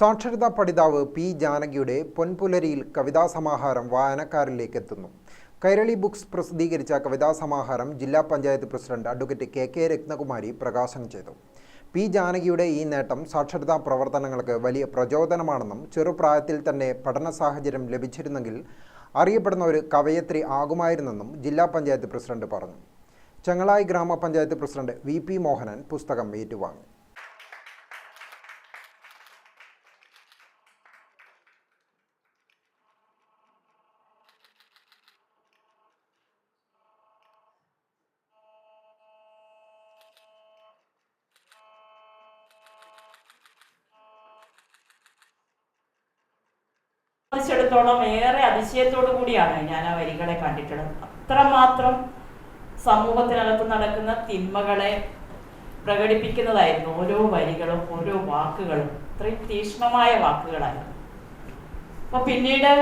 സാക്ഷരതാ പഠിതാവ് പി ജാനകിയുടെ പൊൻപുലരിയിൽ കവിതാ സമാഹാരം വായനക്കാരിലേക്ക് എത്തുന്നു കൈരളി ബുക്സ് പ്രസിദ്ധീകരിച്ച കവിതാ സമാഹാരം ജില്ലാ panchayat president advocate K K Ratnakumari പ്രകാശനം ചെയ്തു. പി ജാനകിയുടെ ഈ നേട്ടം സാക്ഷരതാ പ്രവർത്തനങ്ങൾക്ക് വലിയ പ്രചോദനമാണെന്നും ചെറുപ്രായത്തിൽ തന്നെ പഠന സാഹചര്യം ലഭിച്ചിരുന്നെങ്കിൽ അറിയപ്പെടുന്ന ഒരു കവയത്രി ആകുമായിരുന്നെന്നും ജില്ലാ പഞ്ചായത്ത് പ്രസിഡന്റ് പറഞ്ഞു. ചെങ്ങളായി ഗ്രാമപഞ്ചായത്ത് പ്രസിഡന്റ് വി പി മോഹനൻ പുസ്തകം ഏറ്റുവാങ്ങി. സംബന്ധിച്ചിടത്തോളം ഏറെ അതിശയത്തോടു കൂടിയാണ് ഞാൻ ആ വരികളെ കണ്ടിട്ടുള്ളത്. അത്രമാത്രം സമൂഹത്തിനകത്ത് നടക്കുന്ന തിന്മകളെ പ്രകടിപ്പിക്കുന്നതായിരുന്നു ഓരോ വരികളും ഓരോ വാക്കുകളും. അത്രയും തീക്ഷ്ണമായ വാക്കുകളായിരുന്നു. അപ്പൊ പിന്നീട്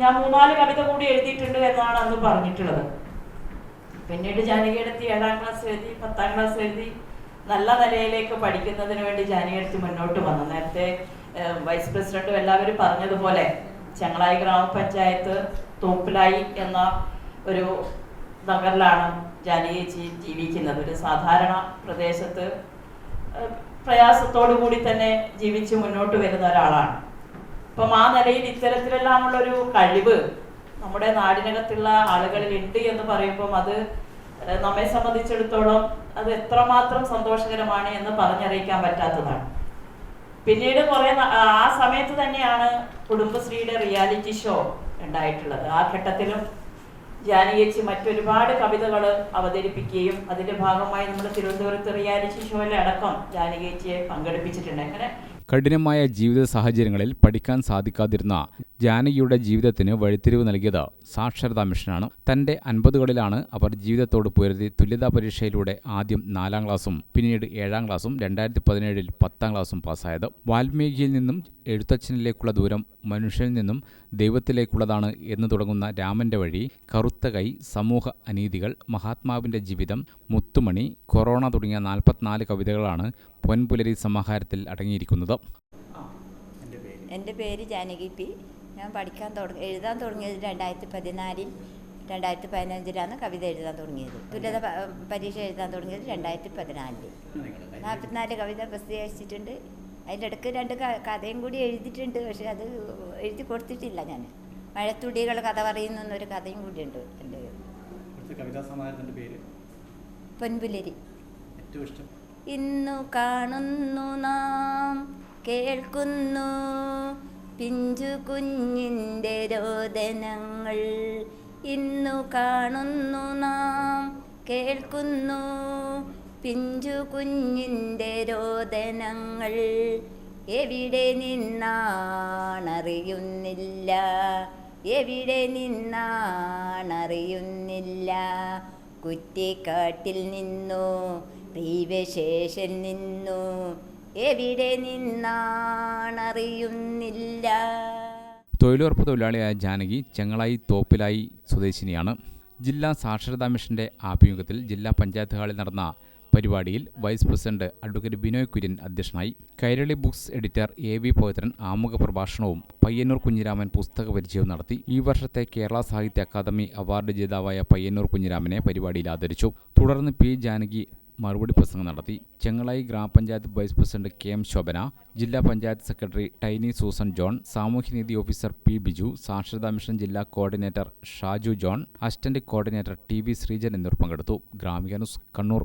ഞാൻ മൂന്നാൽ കവിത കൂടി എഴുതിയിട്ടുണ്ട് എന്നാണ് അന്ന് പറഞ്ഞിട്ടുള്ളത്. പിന്നീട് ജാനകിയെടുത്ത് ഏഴാം ക്ലാസ് എഴുതി പത്താം ക്ലാസ് എഴുതി നല്ല നിലയിലേക്ക് പഠിക്കുന്നതിന് വേണ്ടി ജാനകിയെടുത്ത് മുന്നോട്ട് വന്നു. നേരത്തെ വൈസ് പ്രസിഡന്റും എല്ലാവരും പറഞ്ഞതുപോലെ ചങ്ങളായി ഗ്രാമപഞ്ചായത്ത് തോപ്പിലായി എന്ന ഒരു നഗറിലാണ് ജാനകി ചേച്ചി ജീവിക്കുന്നത്. ഒരു സാധാരണ പ്രദേശത്ത് പ്രയാസത്തോടു കൂടി തന്നെ ജീവിച്ച് മുന്നോട്ട് വരുന്ന ഒരാളാണ്. അപ്പം ആ നിലയിൽ ഇത്തരത്തിലെല്ലാമുള്ളൊരു കഴിവ് നമ്മുടെ നാടിനകത്തുള്ള ആളുകളിൽ ഉണ്ട് എന്ന് പറയുമ്പം അത് നമ്മെ സംബന്ധിച്ചിടത്തോളം അത് എത്രമാത്രം സന്തോഷകരമാണ് എന്ന് പറഞ്ഞറിയിക്കാൻ പറ്റാത്തതാണ്. പിന്നീട് കുറെ ആ സമയത്ത് തന്നെയാണ് കുടുംബശ്രീയുടെ റിയാലിറ്റി ഷോ ഉണ്ടായിട്ടുള്ളത്. ആ ഘട്ടത്തിലും ജാനകിയേച്ചി മറ്റൊരുപാട് കവിതകൾ അവതരിപ്പിക്കുകയും അതിന്റെ ഭാഗമായി നമ്മൾ തിരുവനന്തപുരത്ത് റിയാലിറ്റി ഷോയിലടക്കം ജാനകിയേച്ചിയെ പങ്കെടുപ്പിച്ചിട്ടുണ്ട്. അങ്ങനെ കഠിനമായ ജീവിത സാഹചര്യങ്ങളിൽ പഠിക്കാൻ സാധിക്കാതിരുന്ന ജാനകിയുടെ ജീവിതത്തിന് വഴിത്തിരിവ് നൽകിയത് സാക്ഷരതാ മിഷനാണ്. തന്റെ അൻപതുകളിലാണ് അവർ ജീവിതത്തോട് പുലർത്തി തുല്യതാ പരീക്ഷയിലൂടെ ആദ്യം നാലാം ക്ലാസും പിന്നീട് ഏഴാം ക്ലാസ്സും രണ്ടായിരത്തി പതിനേഴിൽ പത്താം ക്ലാസും പാസ്സായത്. വാൽമീകിയിൽ നിന്നും എഴുത്തച്ഛനിലേക്കുള്ള ദൂരം മനുഷ്യനിൽ നിന്നും ദൈവത്തിലേക്കുള്ളതാണ് എന്ന് തുടങ്ങുന്ന രാമന്റെ വഴി കറുത്ത കൈ സമൂഹ അനീതികൾ മഹാത്മാവിന്റെ ജീവിതം മുത്തുമണി കൊറോണ തുടങ്ങിയ നാൽപ്പത്തിനാല് കവിതകളാണ് പൊൻപുലരി സമാഹാരത്തിൽ അടങ്ങിയിരിക്കുന്നത്. എന്റെ പേര് ജാനകി പി. ഞാൻ പഠിക്കാൻ തുടങ്ങി എഴുതാൻ തുടങ്ങിയത് രണ്ടായിരത്തി പതിനാലിൽ രണ്ടായിരത്തി പതിനഞ്ചിലാണ് കവിത എഴുതാൻ തുടങ്ങിയത്. തുല്യത പരീക്ഷ എഴുതാൻ തുടങ്ങിയത് രണ്ടായിരത്തി പതിനാലിൽ നാൽപ്പത്തിനാല് കവിത പ്രസിദ്ധീകരിച്ചിട്ടുണ്ട്. അതിന്റെ ഇടയ്ക്ക് രണ്ട് കഥയും കൂടി എഴുതിയിട്ടുണ്ട് പക്ഷേ അത് എഴുതി കൊടുത്തിട്ടില്ല ഞാൻ. മഴത്തുടികൾ കഥ പറയുന്ന ഒരു കഥയും കൂടിയുണ്ട് എന്റെ പേര്? പൊൻപുലരി. ഏറ്റവും ഇഷ്ടം? ഇന്നു കാണുന്നു നാം കേൾക്കുന്നു. പിഞ്ചു കുഞ്ഞിന്റെ രോദനങ്ങൾ ഇന്നു കാണുന്നു നാം. കേൾക്കുന്നു. പിഞ്ചു കുഞ്ഞിന്റെ രോദനങ്ങൾ എവിടെ നിന്നാണറിയുന്നില്ല? എവിടെ നിന്നാണറിയുന്നില്ല? കുറ്റിക്കാട്ടിൽ നിന്നു ദൈവശേഷൻ നിന്നു എവിടെ നിന്നാണറിയുന്നില്ല? തൊഴിലുറപ്പ് തൊഴിലാളിയായ ജാനകി ചെങ്ങളായി തോപ്പിലായി സ്വദേശിനിയാണ്. ജില്ലാ സാക്ഷരതാ മിഷന്റെ ആഭിമുഖ്യത്തിൽ ജില്ലാ പഞ്ചായത്ത് ഹാളിൽ നടന്ന പരിപാടിയിൽ vice president advocate Binoy Kurian അധ്യക്ഷനായി Kairali books editor A V Pavithran ആമുഖ പ്രഭാഷണവും പയ്യന്നൂർ കുഞ്ഞിരാമൻ പുസ്തക പരിചയവും നടത്തി. ഈ വർഷത്തെ കേരള സാഹിത്യ അക്കാദമി അവാർഡ് ജേതാവായ പയ്യന്നൂർ കുഞ്ഞിരാമനെ പരിപാടിയിൽ ആദരിച്ചു. തുടർന്ന് പി ജാനകി മറുപടി പ്രസംഗം നടത്തി. ചെങ്ങളായി ഗ്രാമപഞ്ചായത്ത് vice president K M Shobhana ജില്ലാ panchayat secretary Tiny Susan John സാമൂഹ്യനീതി ഓഫീസർ പി ബിജു സാക്ഷരതാ മിഷൻ ജില്ലാ coordinator Shaju John assistant coordinator T V Sreejan എന്നിവർ പങ്കെടുത്തു. Gramika Kannur.